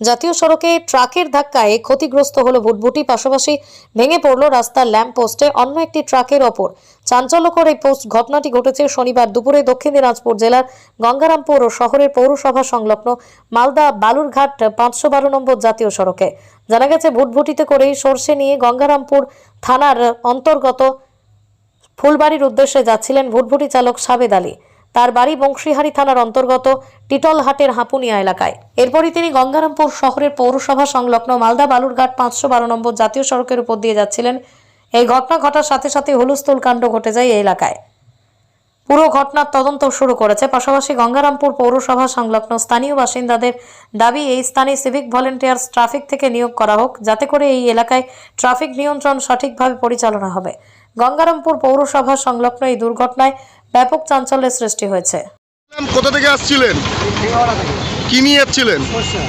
জাতীয় সড়কে ট্রাকের ধাক্কায় ক্ষতিগ্রস্ত হলো ভুটভুটি পাশাপাশি ভেঙে পড়ল রাস্তার ল্যাম্প পোস্টে অন্য একটি ট্রাকের ওপর। চাঞ্চল্যকর এই পোস্ট ঘটনাটি ঘটেছে শনিবার দুপুরে দক্ষিণ দিনাজপুর জেলার গঙ্গারামপুর ও শহরের পৌরসভা সংলগ্ন মালদা বালুরঘাট পাঁচশো বারো নম্বর জাতীয় সড়কে। জানা গেছে ভুটভুটিতে করেই সর্ষে নিয়ে গঙ্গারামপুর থানার অন্তর্গত ফুলবাড়ির উদ্দেশ্যে যাচ্ছিলেন ভুটভুটি চালক সাবেদ আলী। তার বাড়ি বংশীহারি থানার অন্তর্গত টিটলহাটের হাঁপুনিয়া এলাকায়। এরপরই তিনি গঙ্গারামপুর শহরের পৌরসভা সংলগ্ন মালদা বালুরঘাট পাঁচশো বারো নম্বর জাতীয় সড়কের উপর দিয়ে যাচ্ছিলেন। এই ঘটনা ঘটার সাথে সাথে হুলস্থুল কাণ্ড ঘটে যায় এই এলাকায়। পুরো ঘটনার তদন্ত শুরু করেছে, পাশাপাশি গঙ্গারামপুর পৌরসভা সংলগ্ন স্থানীয় বাসিন্দাদের দাবি, এই স্থানে সিভিক ভলেন্টিয়ার্স ট্রাফিক থেকে নিয়োগ করা হোক, যাতে করে এই এলাকায় ট্রাফিক নিয়ন্ত্রণ সঠিকভাবে পরিচালনা হবে। গঙ্গারামপুর পৌরসভা সংলগ্ন এই দুর্ঘটনায় ব্যাপক চাঞ্চল্যের সৃষ্টি হয়েছে। কোথা থেকে আসছিলেন? কি নিয়ে যাচ্ছিলেন সর্ষে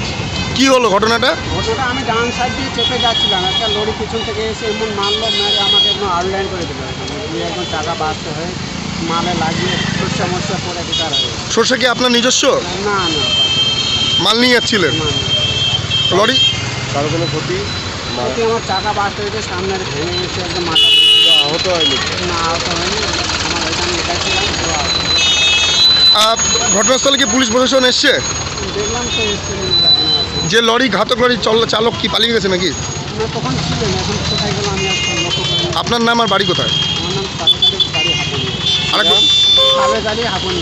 কি হলো ঘটনাটা? ওটা আমি ডান সাইড দিয়ে চেপে যাচ্ছিলাম। একটা লরি পিছন থেকে এসে এমন মারলো মেরে আমাকে একদম আউটলাইন করে দিল। দিয়ে একদম টাকা বাঁচতে হয়ে মালে লাগিয়ে সর্ষে মরষে পরে বেকার হয়ে। সর্ষে কি আপনার নিজস্ব? না না মাল নিয়ে যাচ্ছিলেন। লরি? কারও কোনো ক্ষতি? আমার টাকা বাঁচতে হয়েছে সামনে ভেঙে গেছে একদম মাথা আহত হয়নি? না আহত হয়নি। আমার ওইখানে একাই ছিলাম পুরো ঘটনাস্থলে কি পুলিশ প্রশাসন এসছে? দেখলাম তো এসছে যে লরি ঘাতক লরি চল চালক কি পালিয়ে গেছে নাকি? না তখন ছিলেন এখন কোথায় গেল আমি আর লক্ষ্য করিনি। আপনার নাম আর বাড়ি কোথায়? আমার নাম সাবেদ আলী বাড়ি হাঁপুনি। আরেকবার সাবেদ আলী হাঁপুনি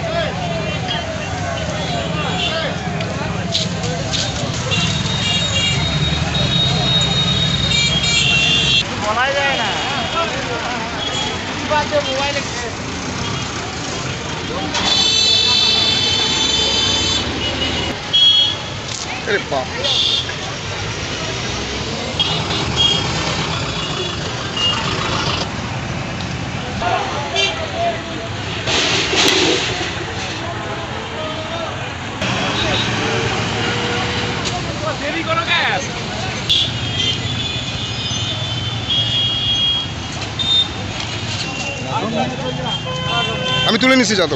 बात है मोबाइल अरे बाप Federico আমি তুলে নিচ্ছি যাতে